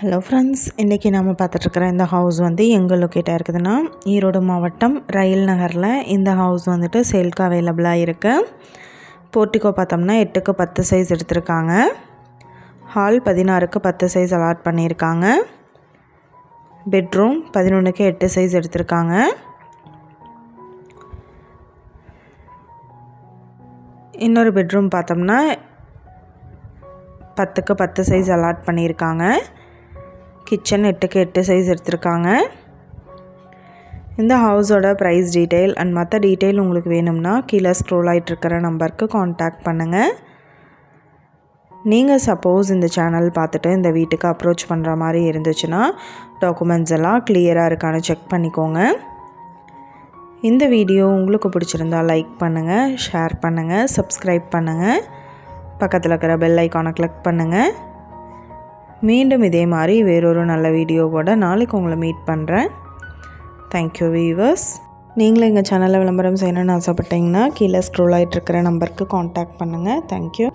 Hello friends இன்றைக்கி நம்ம பார்த்துட்ருக்குற இந்த ஹவுஸ் வந்து எங்கே லொக்கேட்டாக இருக்குதுன்னா ஈரோடு மாவட்டம் ரயில் நகரில் இந்த ஹவுஸ் வந்துட்டு சேல்க்கு அவைலபிளாக இருக்குது போர்ட்டிக்கோ பார்த்தோம்னா எட்டுக்கு பத்து சைஸ் எடுத்திருக்காங்க. ஹால் பதினாறுக்கு பத்து சைஸ் அலாட் பண்ணியிருக்காங்க. பெட்ரூம் பதினொன்றுக்கு எட்டு சைஸ் எடுத்திருக்காங்க. இன்னொரு பெட்ரூம் பார்த்தோம்னா பத்துக்கு பத்து சைஸ் அலாட் பண்ணியிருக்காங்க. கிச்சன் எட்டுக்கு எட்டு சைஸ் எடுத்திருக்காங்க. இந்த ஹவுஸோட ப்ரைஸ் டீட்டெயில் அண்ட் மற்ற டீட்டெயில் உங்களுக்கு வேணும்னா கீழே ஸ்க்ரோல் ஆகிட்டு இருக்கிற நம்பருக்கு காண்டாக்ட் பண்ணுங்கள் நீங்கள் சப்போஸ் இந்த சேனல் பார்த்துட்டு இந்த வீட்டுக்கு அப்ரோச் பண்ணுற மாதிரி இருந்துச்சுன்னா டாக்குமெண்ட்ஸ் எல்லாம் கிளியராக இருக்கான்னு செக் பண்ணிக்கோங்க. இந்த வீடியோ உங்களுக்கு பிடிச்சிருந்தா லைக் பண்ணுங்கள் ஷேர் பண்ணுங்கள் சப்ஸ்கிரைப் பண்ணுங்கள் பக்கத்தில் இருக்கிற பெல் ஐக்கானை கிளிக் பண்ணுங்கள் மீண்டும் இதே மாதிரி வேறொரு நல்ல வீடியோவோட நாளைக்கு உங்களை மீட் பண்ணுறேன் தேங்க்யூ வீவர்ஸ் நீங்களும் எங்கள் சேனலில் விளம்பரம் செய்யணும்னு ஆசைப்பட்டீங்கன்னா கீழே ஸ்க்ரோல் ஆகிட்டு இருக்கிற நம்பருக்கு காண்டாக்ட் பண்ணுங்கள் தேங்க்யூ